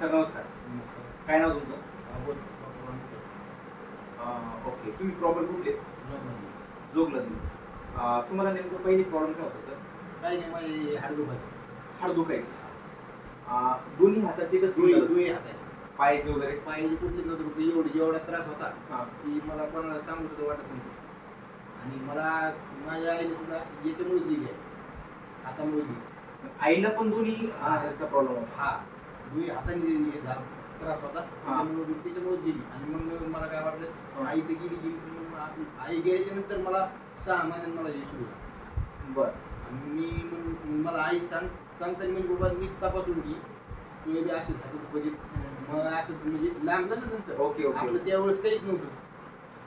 Sir नमस्कार. नमस्कार. काय नाव तुमचं? अमित अं, ओके. तुम्ही प्रॉपर कुठले? जॉबमध्ये जोगला तुम्हाला नेमकं पहिली प्रॉब्लेम काय होतं सर? काही नाही माझे हाड दुखायचे. हाड दुखायचे. अं, दोन्ही हाताचे कसं दुई दुई हाताचे. पायाचे वगैरे? पायाची कुठली नव्हतं फक्त एवढी जेवढा त्रास होता हा. की मला कोणाला सांगू सुद्धा वाटत नव्हतं. आणि मला माझ्या आईने सुद्धा असं याच्यामुळे दिली आहे हातामुळे दिली आईला पण दोन्ही अं, ह्याचा प्रॉब्लेम होता. हा. दुई हाताने हे झा- त्रास होता. त्याच्यामुळे मी त्याच्यामुळे गेली आणि मग मला काय वाटलं आई तर गेली गेली मग आई गेल्याच्यानंतर मला सहा महिन्यात मला हे सुरू झालं. बर. आणि मी मग मला आई सांग सांगताना म्हणजे बाबा नीट तपासून घे. तू बी असं खातो कधी. मग असं म्हणजे लागलं ना नंतर. ओके ओके आपलं त्यावेळेस काहीच नव्हतं.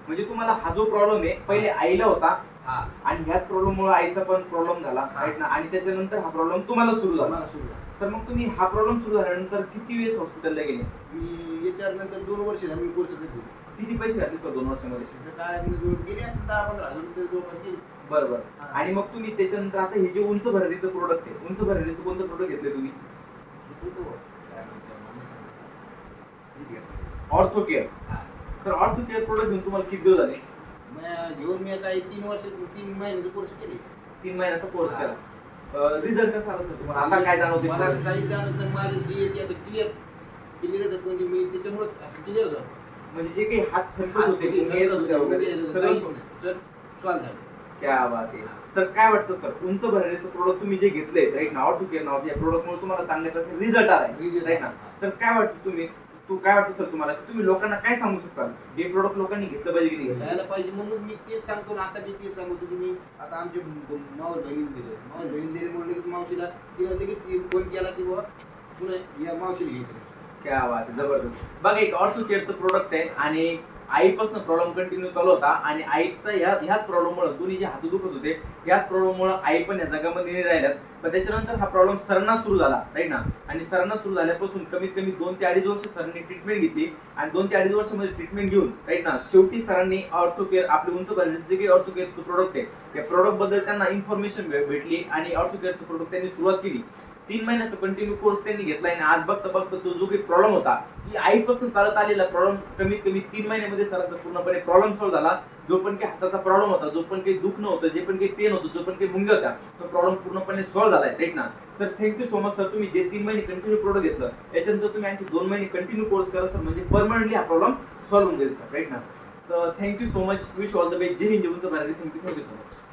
म्हणजे तुम्हाला हा जो प्रॉब्लेम आहे पहिले आईला होता आणि ह्याच प्रॉब्लेम मुळे आईचा पण प्रॉब्लेम झाला. राईट ना? आणि त्याच्यानंतर हा प्रॉब्लेम तुम्हाला सुरू झाला. सुरू झालं. सर मग तुम्ही हा प्रॉब्लेम सुरू झाल्यानंतर किती वेळेस हॉस्पिटलला गेले? मी याच्या नंतर दोन वर्ष झाली मी कोर्स करतो किती पैसे घातले सर दोन वर्षामध्ये तर काय गेले असेल दहा पंधरा हजार रुपये जवळपास गेले. बरोबर. आणि मग तुम्ही त्याच्यानंतर आता हे जे उंच भरारीचं प्रोडक्ट आहे उंच भरारीचं कोणतं प्रोडक्ट घेतले तुम्ही? घेतलं. Ortho care. Sir ortho care product घेऊन तुम्हाला किती दिवस झाले? घेऊन मी काही तीन वर्ष तीन महिन्याचे कोर्स केले. तीन महिन्याचा कोर्स. केला. रिझल्ट कसा आला सर तुम्हाला? आता काय जाणवते मला काही जाणवतं माझं जे येते आता क्लिअर क्लिअर म्हणजे मी त्याच्यामुळेच असं क्लिअर झालं. म्हणजे जे काही हात थंड हात गुंगे येत काहीच नाही. तर सॉल्व झालं. क्या बात आहे. सर काय वाटतं सर उंच भरारीचं प्रोडक्ट तुम्ही जे घेतले राईट ना ऑर्थो केअर नावाचे या प्रोडक्ट मुळे तुम्हाला चांगल्या प्रकारे रिझल्ट आलाय. Result राईट ना. सर काय वाटतं तुम्ही? तू काय वाटतं सर तुम्हाला? की तुम्ही लोकांना काय सांगू शकाल हे प्रोडक्ट लोकांनी घेतलं पाहिजे की नाही? घेतलं घ्यायला पाहिजे म्हणून मी तेच सांगतो ना. आता मी तेच सांगतो की मी आता आमच्या मावस बहिणीला दिलं. मावस बहिणीला दिले म्हणून लगेच मावशीला तिला लगेच फोन केला की बुवा पुन्हा या मावशीला घ्यायचं क्या बात आहे जबरदस्त. बघा एक ऑर्थो केअरचं प्रोडक्ट आहे आणि आईपासून प्रॉब्लेम कंटिन्यू चालू होता आणि आईचा ह्या ह्याच प्रॉब्लेममुळे दोन्ही जे हात दुखत होते ह्याच प्रॉब्लेममुळे आई पण या जगामध्ये नाही राहिल्यात. पण त्याच्यानंतर हा प्रॉब्लेम सरांना सुरू झाला राईट ना? आणि सरांना सुरू झाल्यापासून कमीत कमी दोन ते अडीच वर्ष सरांनी ट्रीटमेंट घेतली आणि दोन ते अडीच वर्षामध्ये ट्रीटमेंट घेऊन राईट ना? शेवटी सरांनी ऑर्थो केअर आपले उंच भरण्याचे जे काही ऑर्थो केअरचं प्रोडक्ट आहे त्या प्रोडक्टबद्दल त्यांना इन्फॉर्मेशन भेटली आणि ऑर्थो केअरचं प्रोडक्ट त्यांनी सुरुवात केली. तीन महिन्याचा कंटिन्यू कोर्स त्यांनी घेतला आणि आज बघता बघता तो जो काही प्रॉब्लेम होता की आईपासून चालत आलेला प्रॉब्लेम कमीत कमी तीन महिन्यामध्ये सरांचा पूर्णपणे प्रॉब्लेम सॉल्व्ह झाला. जो पण काही हाताचा प्रॉब्लेम होता जो पण काही दुखणं होतं जे पण काही पेन होतं जो पण काही मुंग्या होत्या तो प्रॉब्लेम पूर्णपणे सॉल्व्ह झालाय राईट ना? Sir thank you so much sir तुम्ही जे तीन महिने कंटिन्यू प्रोडक्ट घेतलं याच्यानंतर तुम्ही आणखी दोन महिने कंटिन्यू कोर्स करा सर म्हणजे परमनंटली हा प्रॉब्लेम सॉल्व्ह होऊन जाईल सर राईट ना? तर thank you so much wish all the best Jai Hind. जेवणचं Bharat thank you thank you so much